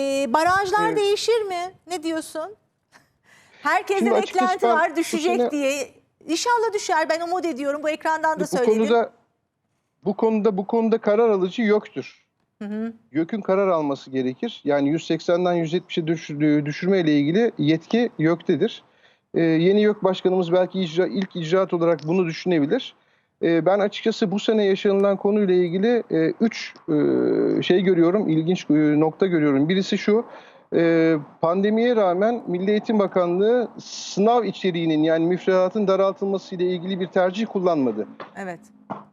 Ee, barajlar Evet. değişir mi? Ne diyorsun? Herkesin Şimdi açıkçası eklenti ben var düşecek sene- diye. İnşallah düşer. Ben umut ediyorum. Bu ekrandan da bu söyledim. konuda bu konuda bu konuda karar alıcı yoktur. Hı hı. YÖK'ün karar alması gerekir. Yani 180'den 170'e düşürdüğü düşürme ile ilgili yetki YÖK'tedir. Ee, yeni YÖK başkanımız belki icra, ilk icraat olarak bunu düşünebilir. Ee, ben açıkçası bu sene yaşanılan konuyla ilgili 3 şey görüyorum, ilginç e, nokta görüyorum. Birisi şu, e, pandemiye rağmen Milli Eğitim Bakanlığı sınav içeriğinin yani müfredatın daraltılması ile ilgili bir tercih kullanmadı. Evet.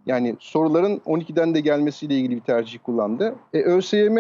Yani soruların 12'den de gelmesiyle ilgili bir tercih kullandı. E, ÖSYM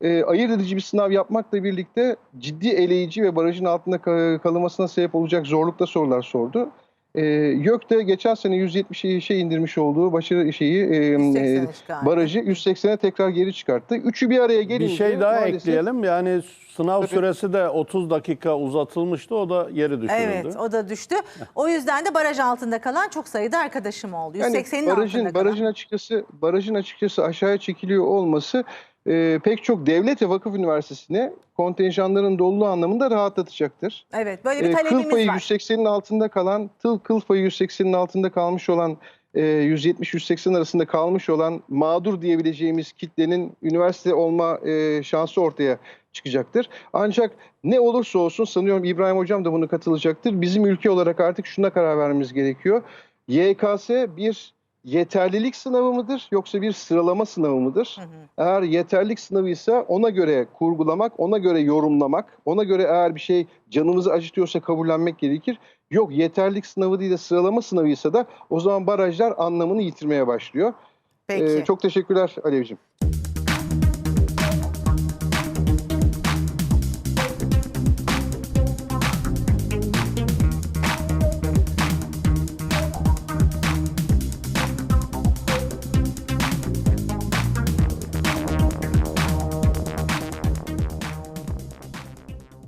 e, ayırt edici bir sınav yapmakla birlikte ciddi eleyici ve barajın altında ka- kalınmasına sebep olacak zorlukta sorular sordu. E, YÖK de geçen sene 170 şey indirmiş olduğu başarı şeyi e, e, 180'e çıkardı. barajı 180'e tekrar geri çıkarttı. Üçü bir araya gelince Bir şey daha maalesef- ekleyelim. Yani sınav Tabii. süresi de 30 dakika uzatılmıştı. O da geri düşürüldü. Evet o da düştü. O yüzden de baraj altında kalan çok sayıda arkadaşım oldu. 180'in barajın, altında kalan. barajın açıkçası barajın açıkçası aşağıya çekiliyor olması e, pek çok devlet ve vakıf üniversitesine kontenjanların doluluğu anlamında rahatlatacaktır. Evet böyle bir E, kıl talebimiz payı var. 180'in altında kalan, tıl kıl payı 180'in altında kalmış olan e, 170-180 arasında kalmış olan mağdur diyebileceğimiz kitlenin üniversite olma e, şansı ortaya çıkacaktır. Ancak ne olursa olsun sanıyorum İbrahim Hocam da bunu katılacaktır. Bizim ülke olarak artık şuna karar vermemiz gerekiyor. YKS bir yeterlilik sınavı mıdır yoksa bir sıralama sınavı mıdır? Hı hı. Eğer yeterlik sınavıysa ona göre kurgulamak, ona göre yorumlamak, ona göre eğer bir şey canımızı acıtıyorsa kabullenmek gerekir. Yok yeterlik sınavı değil de sıralama sınavıysa da o zaman barajlar anlamını yitirmeye başlıyor. Peki. Ee, çok teşekkürler Alevciğim.